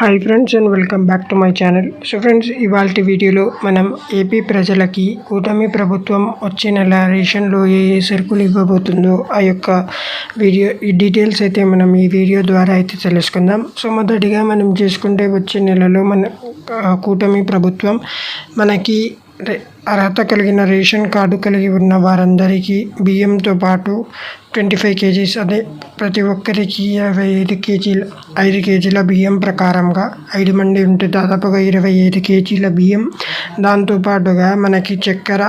Hi friends and welcome back to my channel so friends ఇవాళ వీడియోలో మనం AP ప్రజలకి కూటమి ప్రభుత్వం వచ్చే నెల రేషన్లో ఏ ఏ సరుకులు ఇవ్వబోతుందో ఆ యొక్క వీడియో ఈ డీటెయిల్స్ అయితే మనం ఈ వీడియో ద్వారా అయితే తెలుసుకుందాం. సో మొదటిగా మనం చేసుకుంటే వచ్చే నెలలో మన కూటమి ప్రభుత్వం మనకి అర్హత కలిగిన రేషన్ కార్డు కలిగి ఉన్న వారందరికీ బియ్యంతో పాటు ట్వంటీ ఫైవ్ కేజీస్ అదే ప్రతి ఒక్కరికి ఇరవై ఐదు కేజీల ఐదు కేజీల బియ్యం ప్రకారంగా ఐదు మంది ఉంటే దాదాపుగా ఇరవై ఐదు కేజీల బియ్యం. దాంతోపాటుగా మనకి చక్కెర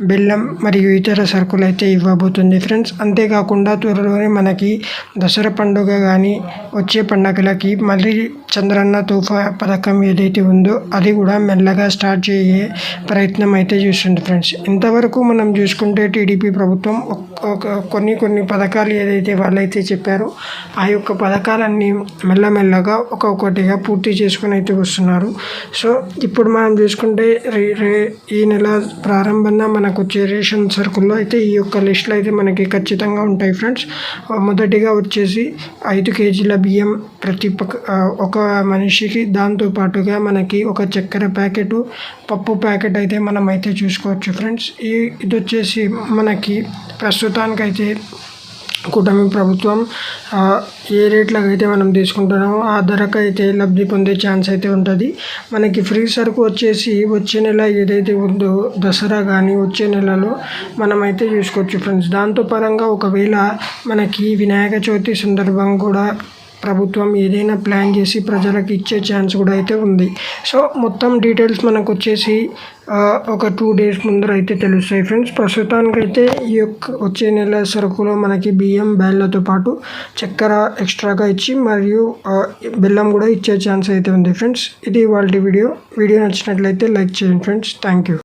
బెల్లం మరియు ఇతర సరుకులు అయితే ఇవ్వబోతుంది ఫ్రెండ్స్. అంతేకాకుండా త్వరలోనే మనకి దసరా పండుగ కానీ వచ్చే పండగలకి మళ్ళీ చంద్రన్న తుఫా పథకం ఏదైతే ఉందో అది కూడా మెల్లగా స్టార్ట్ చేయే ప్రయత్నం అయితే చేస్తుంది ఫ్రెండ్స్. ఇంతవరకు మనం చూసుకుంటే టీడీపీ ప్రభుత్వం ఒక కొన్ని కొన్ని పథకాలు ఏదైతే వాళ్ళైతే చెప్పారో ఆ యొక్క పథకాలన్నీ మెల్లమెల్లగా ఒక్కొక్కటిగా పూర్తి చేసుకుని అయితే వస్తున్నారు. సో ఇప్పుడు మనం చూసుకుంటే ఈ నెల ప్రారంభంగా మనకు వచ్చే రేషన్ సరుకుల్లో అయితే ఈ యొక్క లిస్టులు అయితే మనకి ఖచ్చితంగా ఉంటాయి ఫ్రెండ్స్. మొదటిగా వచ్చేసి ఐదు కేజీల బియ్యం ప్రతి ఒక మనిషికి. దాంతో పాటుగా మనకి ఒక చక్కెర ప్యాకెట్ పప్పు ప్యాకెట్ అయితే మనం అయితే అయితే చూసుకోవచ్చు ఫ్రెండ్స్ ఈ ఇది వచ్చేసి మనకి ప్రస్తుతానికైతే కూటమి ప్రభుత్వం ఏ రేట్లకు అయితే మనం తీసుకుంటున్నామో ఆ ధరకు అయితే లబ్ధి పొందే ఛాన్స్ అయితే ఉంటుంది. మనకి ఫ్రీ సరుకు వచ్చేసి వచ్చే నెల ఏదైతే ఉందో దసరా కానీ వచ్చే నెలలో మనమైతే చూసుకోవచ్చు ఫ్రెండ్స్ దాంతో పరంగా ఒకవేళ మనకి వినాయక చవితి సందర్భంగా కూడా ప్రభుత్వం ఏదైనా ప్లాన్ చేసి ప్రజలకు ఇచ్చే ఛాన్స్ కూడా అయితే ఉంది. సో మొత్తం డీటెయిల్స్ మనకు వచ్చేసి ఒక టూ డేస్ ముందర అయితే తెలుస్తాయి ఫ్రెండ్స్. ప్రస్తుతానికైతే ఈ యొక్క వచ్చే నెల సరుకులో మనకి బియ్యం బ్యాళ్ళతో పాటు చక్కెర ఎక్స్ట్రాగా ఇచ్చి మరియు బెల్లం కూడా ఇచ్చే ఛాన్స్ అయితే ఉంది ఫ్రెండ్స్. ఇది వాళ్ళ వీడియో. వీడియో నచ్చినట్లయితే లైక్ చేయండి ఫ్రెండ్స్. Thank you.